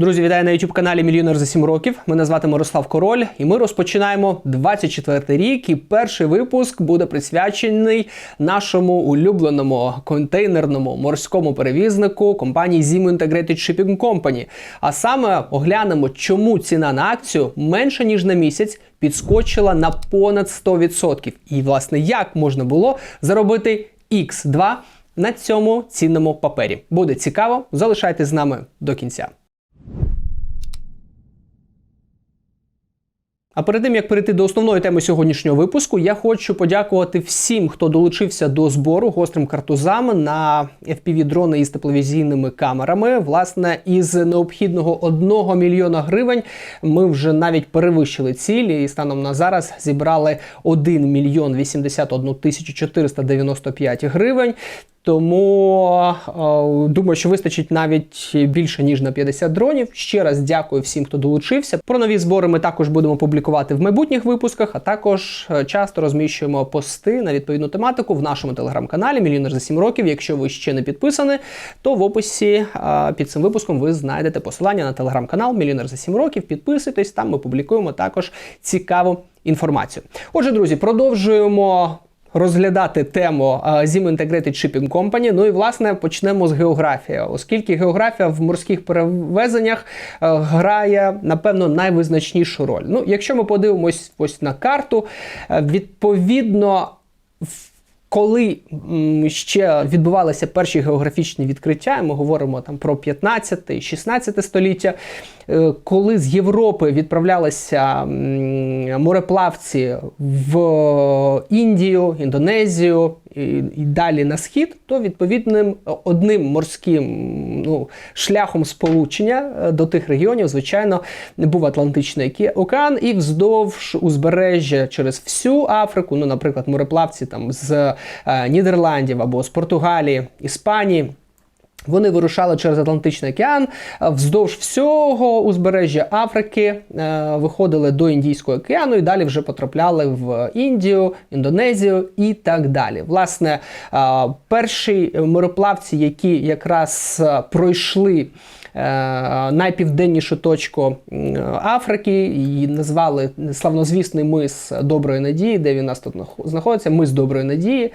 Друзі, вітаю на youtube каналі Мільйонер за 7 років. Мене звати Мирослав Король, і ми розпочинаємо 24 рік. І перший випуск буде присвячений нашому улюбленому контейнерному морському перевізнику компанії Zimo Integrated Shipping Company. А саме оглянемо, чому ціна на акцію менше ніж на місяць підскочила на понад 100%. І власне як можна було заробити X2 на цьому цінному папері. Буде цікаво. Залишайтесь з нами до кінця. А перед тим як перейти до основної теми сьогоднішнього випуску, я хочу подякувати всім, хто долучився до збору гострим картузам на fpv дрони із тепловізійними камерами. Власне, із необхідного 1 мільйона гривень ми вже навіть перевищили ціль і станом на зараз зібрали 1 мільйон 81 тисячу 495 гривень. Тому е, думаю, що вистачить навіть більше ніж на 50 дронів. Ще раз дякую всім, хто долучився. Про нові збори ми також будемо публікувати в майбутніх випусках, а також е, часто розміщуємо пости на відповідну тематику в нашому телеграм-каналі Мільйонер за 7 років. Якщо ви ще не підписані, то в описі е, під цим випуском ви знайдете посилання на телеграм-канал Мільйонер за 7 років. Підписуйтесь, там ми публікуємо також цікаву інформацію. Отже, друзі, продовжуємо розглядати тему е, Zim Integrated Shipping Company. Ну і власне почнемо з географії, оскільки географія в морських перевезеннях е, грає напевно найвизначнішу роль. Ну, якщо ми подивимось ось на карту, е, відповідно. Коли ще відбувалися перші географічні відкриття, ми говоримо там про 15-16 століття, коли з Європи відправлялися мореплавці в Індію, Індонезію і, і далі на схід, то відповідним одним морським ну, шляхом сполучення до тих регіонів, звичайно, був Атлантичний океан, і вздовж узбережжя через всю Африку, ну, наприклад, мореплавці там з е, Нідерландів або з Португалії, Іспанії. Вони вирушали через Атлантичний океан вздовж всього узбережжя Африки, е, виходили до Індійського океану і далі вже потрапляли в Індію, Індонезію і так далі. Власне, е, перші мореплавці, які якраз е, пройшли. Найпівденнішу точку Африки її назвали славнозвісний мис Доброї Надії, де він у нас тут знаходиться. Мис Доброї Надії.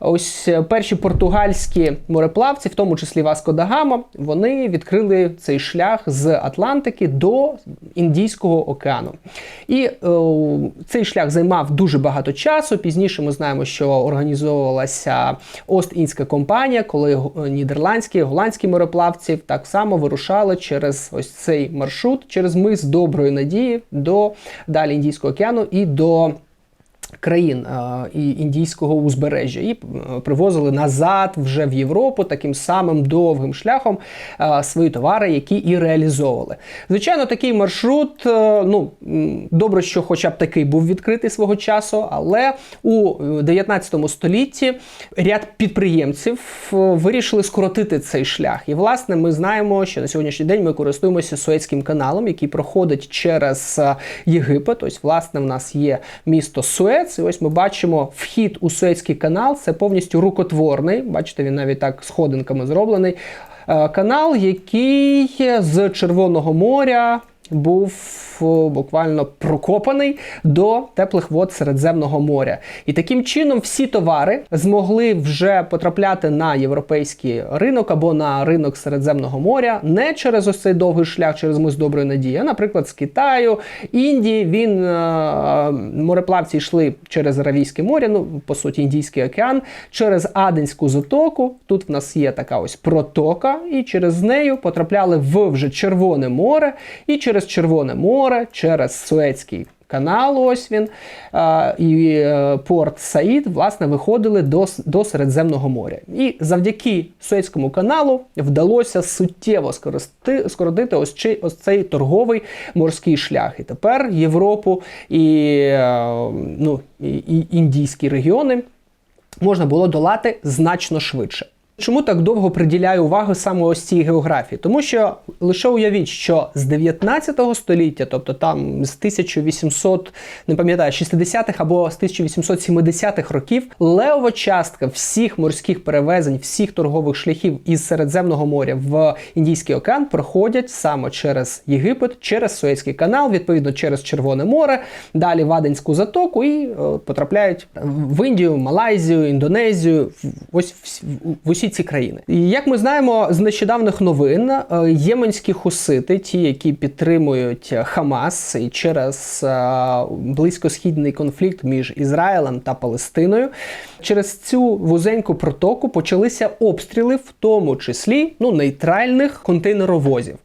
Ось перші португальські мореплавці, в тому числі Васко да Гама, вони відкрили цей шлях з Атлантики до Індійського океану. І о, цей шлях займав дуже багато часу. Пізніше ми знаємо, що організовувалася Ост-Індська компанія, коли нідерландські, голландські мореплавці так само вирушали через ось цей маршрут, через мис Доброї Надії до далі Індійського океану і до країн і індійського узбережжя і е, привозили назад вже в Європу таким самим довгим шляхом свої товари, які і реалізовували. Звичайно, такий маршрут, е, ну добре, що хоча б такий був відкритий свого часу, але у 19 столітті ряд підприємців е, вирішили скоротити цей шлях. І, власне, ми знаємо, що на сьогоднішній день ми користуємося Суецьким каналом, який проходить через Єгипет. Ось, власне, в нас є місто Суец. Суец. І ось ми бачимо вхід у Суецький канал. Це повністю рукотворний. Бачите, він навіть так сходинками зроблений. Е, канал, який з Червоного моря був буквально прокопаний до теплих вод Середземного моря. І таким чином всі товари змогли вже потрапляти на європейський ринок або на ринок Середземного моря не через ось цей довгий шлях, через мис доброї надії, а, наприклад, з Китаю, Індії. Він е, мореплавці йшли через Аравійське море, ну по суті, Індійський океан, через Аденську затоку. Тут в нас є така ось протока, і через нею потрапляли в вже Червоне море і через Червоне море море, через Суецький канал, ось він і е, порт Саїд, власне, виходили до до Середземного моря. І завдяки Суецькому каналу вдалося суттєво скорости, скоротити ось, чи, ось цей торговий морський шлях. І тепер Європу і, е, ну, і, і індійські регіони можна було долати значно швидше. Чому так довго приділяю увагу саме ось цій географії? Тому що лише уявіть, що з 19 століття, тобто там з 1800, не пам'ятаю, 60-х або з 1870-х років, левова частка всіх морських перевезень, всіх торгових шляхів із Середземного моря в Індійський океан проходять саме через Єгипет, через Суецький канал, відповідно через Червоне море, далі в Аденську затоку і о, потрапляють в Індію, Малайзію, Індонезію, ось в, в усі ці країни. І як ми знаємо з нещодавних новин, е, єменські хусити, ті, які підтримують Хамас, і через е, близькосхідний конфлікт між Ізраїлем та Палестиною, через цю вузеньку протоку почалися обстріли, в тому числі ну, нейтральних контейнеровозів.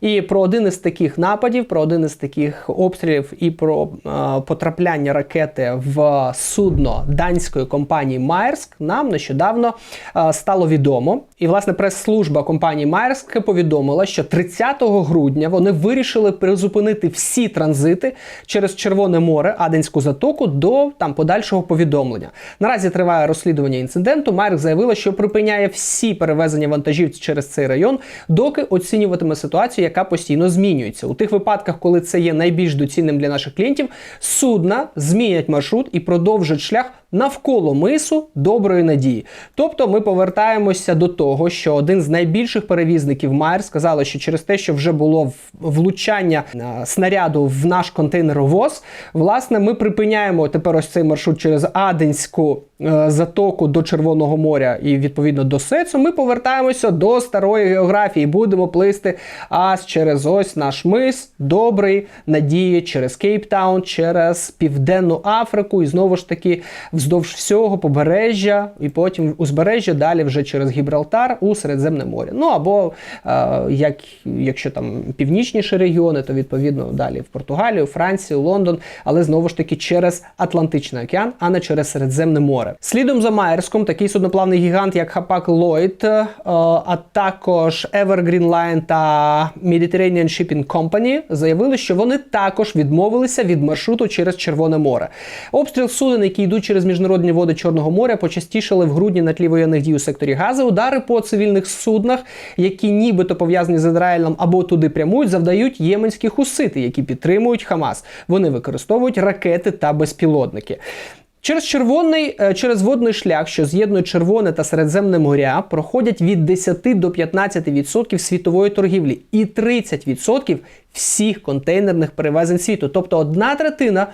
І про один із таких нападів, про один із таких обстрілів і про е, потрапляння ракети в судно данської компанії Майерск нам нещодавно е, стало відомо. І власне прес-служба компанії Майерск повідомила, що 30 грудня вони вирішили призупинити всі транзити через Червоне море, Аденську затоку до там подальшого повідомлення. Наразі триває розслідування інциденту. Майерск заявила, що припиняє всі перевезення вантажів через цей район, доки оцінюватиме ситуацію, яка постійно змінюється. У тих випадках, коли це є найбільш доцільним для наших клієнтів, судна змінять маршрут і продовжать шлях навколо мису доброї надії. Тобто ми повертаємося до того, що один з найбільших перевізників Майер сказали, що через те, що вже було влучання снаряду в наш контейнеровоз, власне, ми припиняємо тепер ось цей маршрут через Аденську затоку до Червоного моря і відповідно до Сецу. Ми повертаємося до старої географії, будемо плисти аж через ось наш мис, добрий надії, через Кейптаун, через Південну Африку і знову ж таки вздовж всього побережжя, і потім узбережжя, далі вже через Гібралтар у Середземне море. Ну або е, як, якщо там північніші регіони, то відповідно далі в Португалію, Францію, Лондон, але знову ж таки через Атлантичний океан, а не через Середземне море. Слідом за Майерском такий судноплавний гігант, як Хапак Ллойд, е, а також Evergreen Line та Mediterranean Shipping Company заявили, що вони також відмовилися від маршруту через Червоне море. Обстріл суден, які йдуть через міжнародні води Чорного моря, почастішали в грудні на тлі воєнних дій у секторі Гази. Удари по цивільних суднах, які нібито пов'язані з Ізраїлем або туди прямують, завдають єменські хусити, які підтримують Хамас. Вони використовують ракети та безпілотники. Через червоний, е, через водний шлях, що з'єднує Червоне та Середземне моря, проходять від 10 до 15% світової торгівлі і 30% всіх контейнерних перевезень світу. Тобто одна третина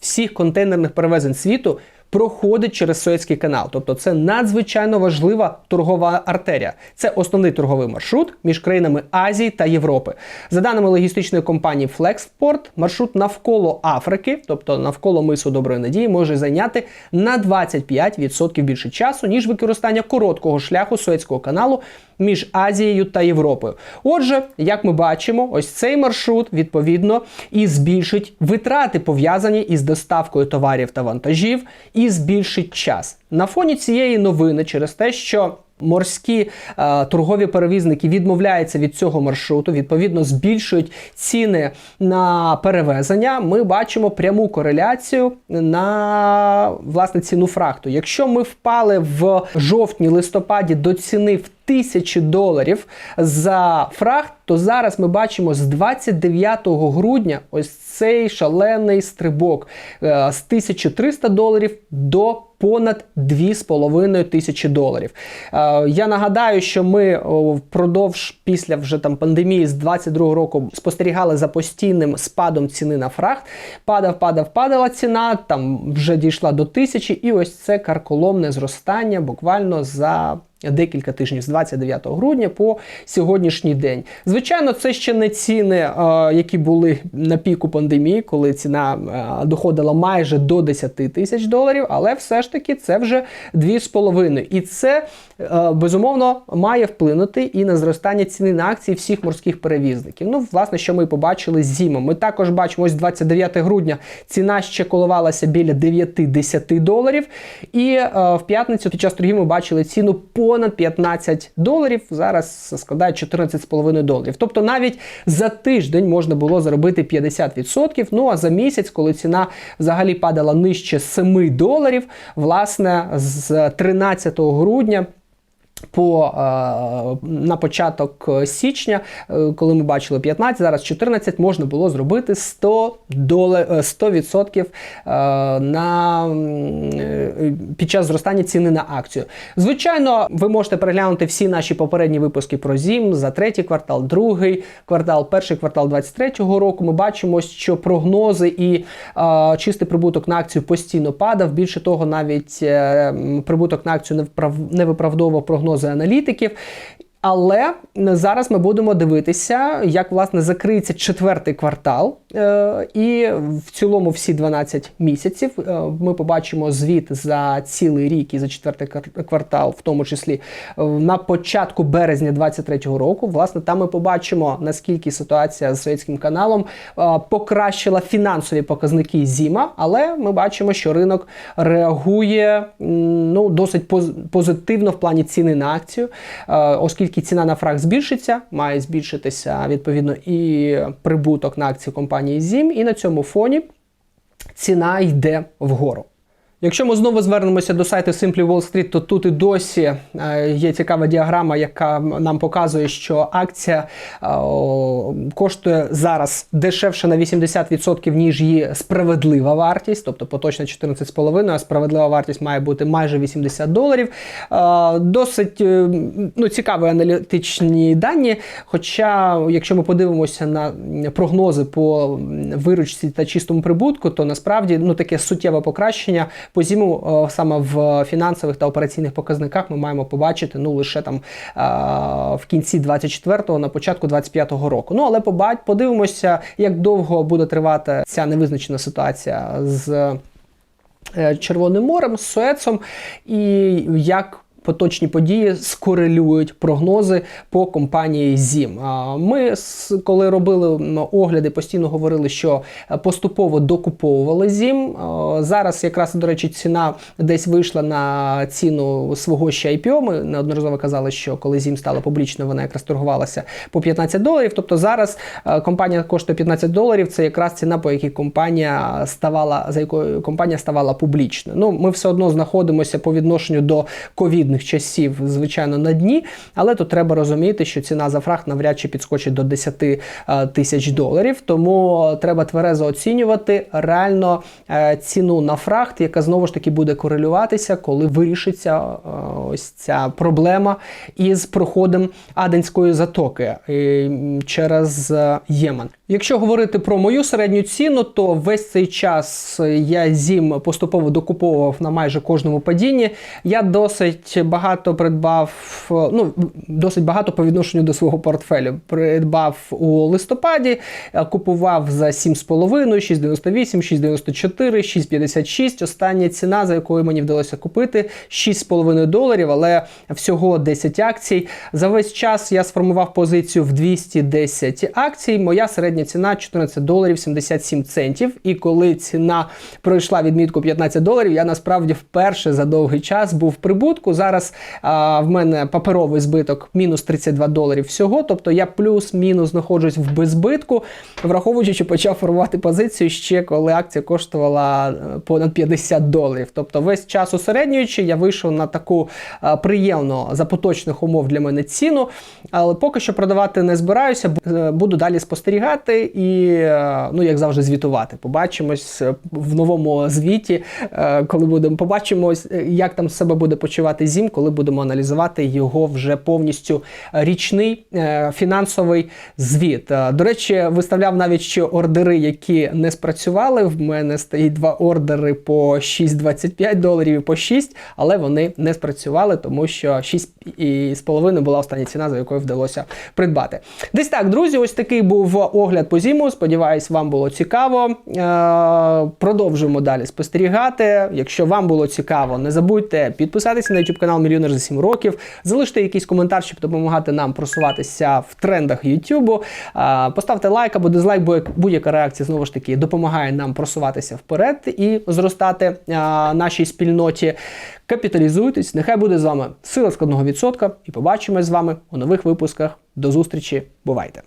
всіх контейнерних перевезень світу проходить через Суецький канал. Тобто це надзвичайно важлива торгова артерія. Це основний торговий маршрут між країнами Азії та Європи. За даними логістичної компанії Flexport, маршрут навколо Африки, тобто навколо мису Доброї Надії, може зайняти на 25% більше часу, ніж використання короткого шляху Суецького каналу між Азією та Європою. Отже, як ми бачимо, ось цей маршрут відповідно і збільшить витрати, пов'язані із доставкою товарів та вантажів, і збільшить час. На фоні цієї новини через те, що Морські е, торгові перевізники відмовляються від цього маршруту, відповідно збільшують ціни на перевезення. Ми бачимо пряму кореляцію на власне ціну фракту. Якщо ми впали в жовтні-листопаді до ціни в тисячі доларів за фрахт, то зараз ми бачимо з 29 грудня ось цей шалений стрибок е, з 1300 доларів до понад 2,5 тисячі доларів. Е, Я нагадаю, що ми впродовж після вже там пандемії з 22 року спостерігали за постійним спадом ціни на фрахт. Падав, падав, падала ціна, там вже дійшла до тисячі, і ось це карколомне зростання буквально за. Декілька тижнів з 29 грудня по сьогоднішній день. Звичайно, це ще не ціни, е, які були на піку пандемії, коли ціна е, доходила майже до 10 тисяч доларів, але все ж таки це вже 2,5. І це е, безумовно має вплинути і на зростання ціни на акції всіх морських перевізників. Ну, власне, що ми побачили з. Ми також бачимо ось 29 грудня ціна ще коливалася біля 9-10 доларів. І в п'ятницю під час торгів ми бачили ціну понад 15 доларів. Зараз складає 14,5 доларів. Тобто навіть за тиждень можна було заробити 50%. Ну а за місяць, коли ціна взагалі падала нижче 7 доларів, власне, з 13 грудня. По е, на початок січня, е, коли ми бачили 15, зараз 14, можна було зробити 100 долар, 100% е, на е, під час зростання ціни на акцію. Звичайно, ви можете переглянути всі наші попередні випуски про ЗІМ за третій квартал, другий квартал, перший квартал 23-го року. Ми бачимо, що прогнози і е, чистий прибуток на акцію постійно падав. Більше того, навіть е, прибуток на акцію не, вправ, не виправдовував прогнози аналітиків. Але зараз ми будемо дивитися, як власне закриється четвертий квартал, е, і в цілому всі 12 місяців е, ми побачимо звіт за цілий рік і за четвертий квартал, в тому числі е, на початку березня 2023 року. Власне, там ми побачимо наскільки ситуація з совєтським каналом покращила фінансові показники зіма, але ми бачимо, що ринок реагує ну досить позитивно в плані ціни на акцію, оскільки оскільки ціна на фраг збільшиться, має збільшитися відповідно і прибуток на акції компанії ZIM, і на цьому фоні ціна йде вгору. Якщо ми знову звернемося до сайту Simply Wall Street, то тут і досі е, є цікава діаграма, яка нам показує, що акція е, коштує зараз дешевше на 80%, ніж її справедлива вартість, тобто поточна 14,5, а справедлива вартість має бути майже 80 доларів. Е, досить ну, цікаві аналітичні дані. Хоча, якщо ми подивимося на прогнози по виручці та чистому прибутку, то насправді ну, таке суттєве покращення по зиму е, саме в фінансових та операційних показниках ми маємо побачити ну лише там е, в кінці 24-го, на початку 25-го року. Ну але подивимося, як довго буде тривати ця невизначена ситуація з е, Червоним морем, з Суецом, і як поточні події скорелюють прогнози по компанії ЗІМ. Ми, коли робили огляди, постійно говорили, що поступово докуповували ЗІМ. Зараз, якраз, до речі, ціна десь вийшла на ціну свого ще IPO. Ми неодноразово казали, що коли ЗІМ стала публічною, вона якраз торгувалася по 15 доларів. Тобто зараз компанія коштує 15 доларів. Це якраз ціна, по якій компанія ставала, за якою компанія ставала публічною. Ну, ми все одно знаходимося по відношенню до ковідних мирних часів, звичайно, на дні, але тут треба розуміти, що ціна за фрахт навряд чи підскочить до 10 е, тисяч доларів. Тому треба тверезо оцінювати реально е, ціну на фрахт, яка знову ж таки буде корелюватися, коли вирішиться е, ось ця проблема із проходом Аденської затоки через Ємен. Якщо говорити про мою середню ціну, то весь цей час я зім поступово докуповував на майже кожному падінні. Я досить багато придбав, ну досить багато по відношенню до свого портфелю. Придбав у листопаді, купував за 7,5, 6,98, 6,94, 6,56. Остання ціна, за якою мені вдалося купити, 6,5 доларів, але всього 10 акцій. За весь час я сформував позицію в 210 акцій. Моя середня середня ціна 14 доларів 77 центів. І коли ціна пройшла відмітку 15 доларів, я насправді вперше за довгий час був в прибутку. Зараз а, в мене паперовий збиток мінус 32 доларів всього. Тобто я плюс-мінус знаходжусь в беззбитку, враховуючи, що почав формувати позицію ще коли акція коштувала е, понад 50 доларів. Тобто весь час усереднюючи, я вийшов на таку а, приємну за поточних умов для мене ціну. Але поки що продавати не збираюся, е, буду далі спостерігати працювати і, е, ну як завжди, звітувати. Побачимось е, в новому звіті, е, коли будемо побачимось, як там себе буде почувати зім, коли будемо аналізувати його вже повністю річний фінансовий звіт. До речі, виставляв навіть ще ордери, які не спрацювали. В мене стоїть два ордери по 6,25 доларів і по 6, але вони не спрацювали, тому що 6,5 була остання ціна, за якою вдалося придбати. Десь так, друзі, ось такий був огляд огляд по зіму. Сподіваюсь, вам було цікаво. Е, продовжуємо далі спостерігати. Якщо вам було цікаво, не забудьте підписатися на YouTube канал Мільйонер за 7 років, залиште якийсь коментар, щоб допомагати нам просуватися в трендах YouTube. Е, поставте лайк або дизлайк, бо будь-яка реакція знову ж таки допомагає нам просуватися вперед і зростати е, нашій спільноті. Капіталізуйтесь, нехай буде з вами сила складного відсотка, і побачимось з вами у нових випусках. До зустрічі, бувайте!